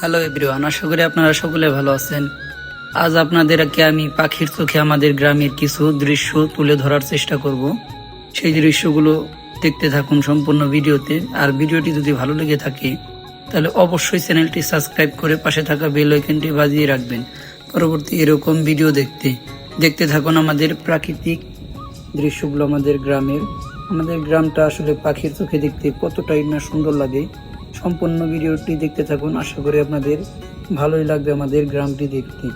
Hello everyone আশা করি আপনারা সকলে ভালো আছেন। আজ আপনাদেরকে আমি পাখির চোখে আমাদের গ্রামের কিছু দৃশ্য তুলে ধরার চেষ্টা করব। সেই দৃশ্যগুলো দেখতে থাকুন সম্পূর্ণ ভিডিওতে। আর ভিডিওটি যদি ভালো লেগে থাকে, তাহলে অবশ্যই চ্যানেলটি সাবস্ক্রাইব করে পাশে থাকা বেল আইকনটি বাজিয়ে রাখবেন। পরবর্তী এরকম ভিডিও দেখতে। দেখতে থাকুন আমাদের প্রাকৃতিক দৃশ্যগুলো আমাদের গ্রামের। আমাদের গ্রামটা আসলে পাখির চোখে দেখতে কতটাই না সুন্দর লাগে। সম্পূর্ণ ভিডিওটি দেখতে থাকুন। আশা করি আপনাদের ভালোই লাগবে আমাদের গ্রামটি দেখতে।